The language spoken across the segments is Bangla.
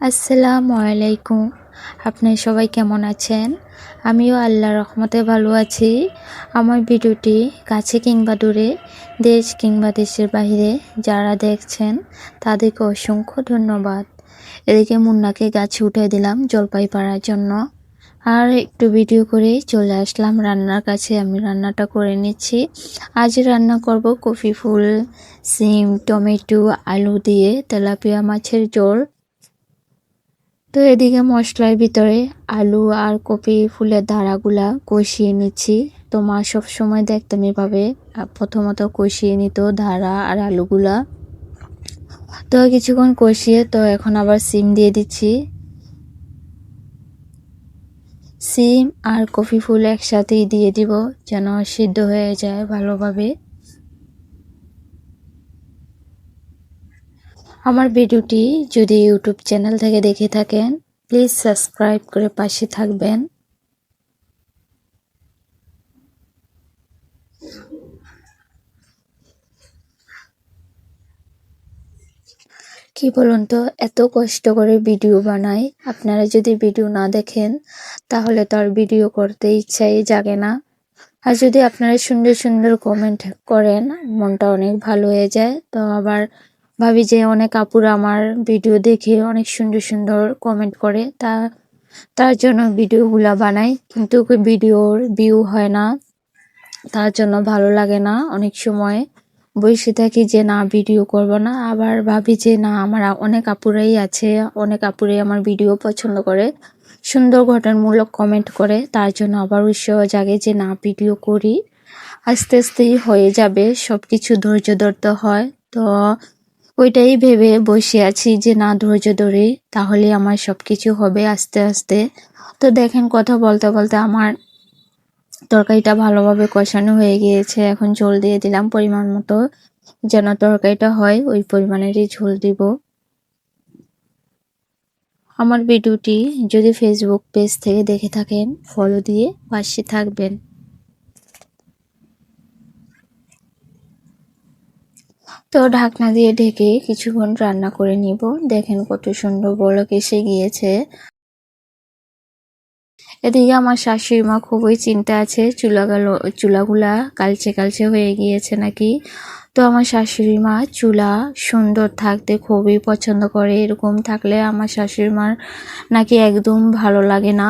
আসসালামু আলাইকুম। আপনি সবাই কেমন আছেন? আমিও আল্লাহ রহমতে ভালো আছি। আমার ভিডিওটি কাছে কিংবা দূরে, দেশ কিংবা দেশের বাইরে যারা দেখছেন, তাদেরকে অসংখ্য ধন্যবাদ। এদিকে মুন্নাকে গাছে উঠে দিলাম জলপাই পাড়ার জন্য। আর একটু ভিডিও করে চলে আসলাম রান্নার কাছে। আমি রান্নাটা করে নিচ্ছি। আজ রান্না করব কফি ফুল, সিম, টমেটো, আলু দিয়ে তেলাপিয়া মাছের ঝোল। তো এদিকে মশলার ভিতরে আলু আর কপি ফুলের ধারাগুলা কষিয়ে নিচ্ছি। তো মা সবসময় দেখতাম এভাবে প্রথমত কষিয়ে নিত ধারা আর আলুগুলা। তো কিছুক্ষণ কষিয়ে তো এখন আবার সিম দিয়ে দিচ্ছি। সিম আর কফি ফুল একসাথেই দিয়ে দিব যেন সিদ্ধ হয়ে যায় ভালোভাবে। আমার ভিডিওটি যদি ইউটিউব চ্যানেল থেকে দেখে থাকেন প্লিজ সাবস্ক্রাইব করে পাশে থাকবেন। কি বলুন তো, এত কষ্ট করে ভিডিও বানাই, আপনারা যদি ভিডিও না দেখেন, তাহলে তো আর ভিডিও করতে ইচ্ছাই জাগে না। আর যদি আপনারা সুন্দর সুন্দর কমেন্ট করেন, মনটা অনেক ভালো হয়ে যায়। তো আবার ভাবি যে অনেক আপুরা আমার ভিডিও দেখে অনেক সুন্দর সুন্দর কমেন্ট করে। তা, তার জন্য ভিডিওগুলা বানাই, কিন্তু ভিডিওর ভিউ হয় না। তার জন্য ভালো লাগে না অনেক সময়। বসে থাকি যে না, ভিডিও করব না। আবার ভাবি যে না, আমার অনেক আপুরাই আছে, অনেক আপুরাই আমার ভিডিও পছন্দ করে। সুন্দর ঘটনমূলক কমেন্ট করে। তার জন্য আবার উৎসাহ জাগে যে না, ভিডিও করি। আস্তে আস্তেই হয়ে যাবে সব কিছু ধৈর্য ধরতে হয়। তো ওইটাই ভেবে বসে আছি যে, না, ধৈর্য ধরে, তাহলে আমার সব কিছু হবে আস্তে আস্তে। তো দেখেন, কথা বলতে বলতে আমার তরকারিটা ভালোভাবে কষানো হয়ে গিয়েছে। এখন ঝোল দিয়ে দিলাম পরিমাণ মতো, যেন তরকারিটা হয়, ওই পরিমাণেরই ঝোল দিব। আমার ভিডিওটি যদি ফেসবুক পেজ থেকে দেখে থাকেন ফলো দিয়ে পাশে থাকবেন। তো ঢাকনা দিয়ে ঢেকে কিছুক্ষণ রান্না করে নিব। দেখেন কত সুন্দর বলক এসে গিয়েছে। এদিকে আমার শাশুড়ি মা খুবই চিন্তা আছে চুলাগুলো চুলাগুলা কালচে কালচে হয়ে গিয়েছে নাকি? তো আমার শাশুড়ি মা চুলা সুন্দর থাকতে খুবই পছন্দ করে। এরকম থাকলে আমার শাশুড়ি মার নাকি একদম ভালো লাগে না।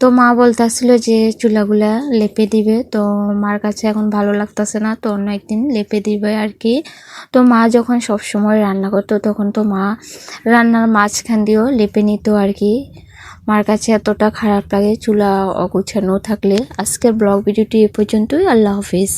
তো মা বলতেছিল যে চুলাগুলা লেপে দিবে। তো মার কাছে এখন ভালো লাগতেছে না, তো অন্য একদিন লেপে দিবে আর কি তো মা যখন সব সময় রান্না করতো, তখন তো মা রান্নার মাঝখান দিয়েও লেপে নিত আর কি মার কাছে এতটা খারাপ লাগে চুলা অগুছানো থাকলে। আজকের ব্লগ ভিডিওটি এ পর্যন্তই, আল্লাহ হাফিজ।